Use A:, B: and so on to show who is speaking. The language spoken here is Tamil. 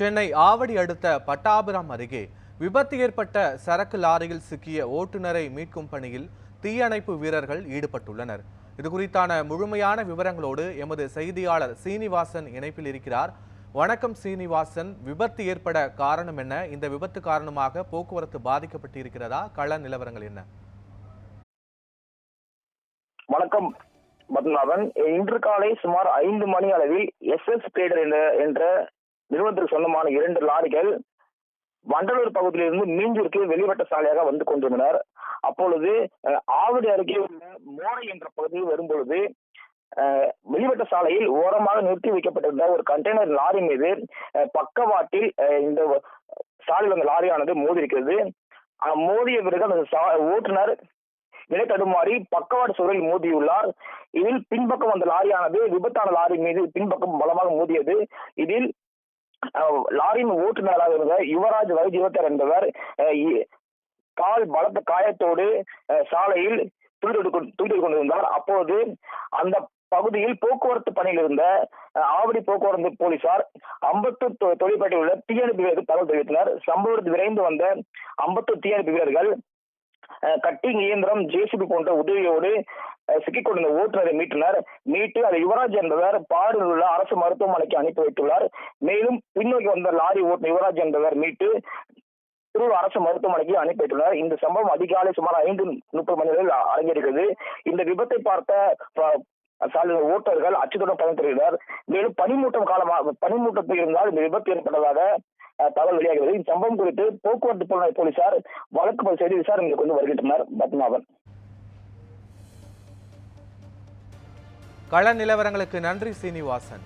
A: சென்னை ஆவடி அடுத்த பட்டாபுரம் அருகே விபத்து ஏற்பட்ட சரக்கு லாரியில் சிக்கிய ஓட்டுநரை மீட்கும் பணியில் தீயணைப்பு வீரர்கள் ஈடுபட்டுள்ளனர். இது குறித்தான முழுமையான விவரங்களோடு எமது செய்தியாளர் சீனிவாசன் இணைப்பில் இருக்கிறார். வணக்கம் சீனிவாசன். விபத்து ஏற்பட காரணம் என்ன? இந்த விபத்து காரணமாக போக்குவரத்து பாதிக்கப்பட்டு இருக்கிறதா கள நிலவரங்கள் என்ன?
B: வணக்கம் பத்மநாபன். இன்று காலை சுமார் ஐந்து மணி அளவில் எஸ் எஸ் ட்ரேடர் என்ற நிறுவனத்திற்கு சொந்தமான இரண்டு லாரிகள் வண்டலூர் பகுதியிலிருந்து மீஞ்சூருக்கு வெளிவட்ட சாலையாக வந்து கொண்டிருந்தனர். அப்பொழுது ஆவடி அருகே உள்ள மோரை என்ற பகுதியில் வரும்பொழுது அஹ், வெளிவட்ட சாலையில் ஓரமாக நிறுத்தி வைக்கப்பட்டிருந்த ஒரு கண்டெய்னர் லாரி மீது பக்கவாட்டில் அஹ், இந்த சாலையில் வந்த லாரியானது மோதி இருக்கிறது மோதிய பிறகு அந்த சா- ஓட்டுநர் நிலை தடுமாறி பக்கவாட்டு சுவரில் மோதியுள்ளார். இதில் பின்பக்கம் வந்த லாரியானது விபத்தான லாரி மீது பின்பக்கம் பலமாக மோதியது. இதில் லாரியின் ஓட்டுநராக இருந்த யுவராஜ் வயது இருபத்தி என்பவர் கால் பலத்த காயத்தோடு சாலையில் துடித்துக் கொண்டிருந்தார். அப்போது அந்த பகுதியில் போக்குவரத்து பணியில் இருந்த அஹ், ஆவடி போக்குவரத்து போலீசார் அம்பத்தூர் தொ- தொழிற்பேட்டையில் உள்ள தீயணைப்பு வீரர்கள் தகவல் தெரிவித்தனர். சம்பவத்தில் விரைந்து வந்த அம்பத்தூர் தீயணைப்பு வீரர்கள் அஹ், கட்டிங் இயந்திரம் ஜேசிபி போன்ற உதவியோடு அஹ், சிக்கிக் கொண்டிருந்த ஓட்டுநரை மீட்டனர். மீட்டு அதை யுவராஜ் என்பவர் பாடூரில் உள்ள அரசு மருத்துவமனைக்கு அனுப்பி வைத்துள்ளார். மேலும் பின்னோக்கி வந்த லாரி ஓட்டுநர் யுவராஜ் என்பவர் மீட்டு திருவள்ளூர் அரசு மருத்துவமனைக்கு அனுப்பி வைத்துள்ளனர் இந்த சம்பவம் அதிகாலை சுமார் ஐந்து முப்பது மணி நேரம் அரங்கேறுகிறது இந்த விபத்தை பார்த்த ஓட்டர்கள் அச்சுத்துடன் பயன் தருகிறார் மேலும் பனிமூட்டம் காலமாக பனிமூட்டத்தில் இருந்தால் இந்த விபத்து ஏற்பட்டதாக தகவல் வெளியாகிறது. இந்த சம்பவம் குறித்து போக்குவரத்து போலீசார் வழக்கு பதிவு செய்து விசாரணைக்கு கொண்டு வருகின்றனர். பத்மாவன்.
A: கள நிலவரங்களுக்கு நன்றி சீனிவாசன்.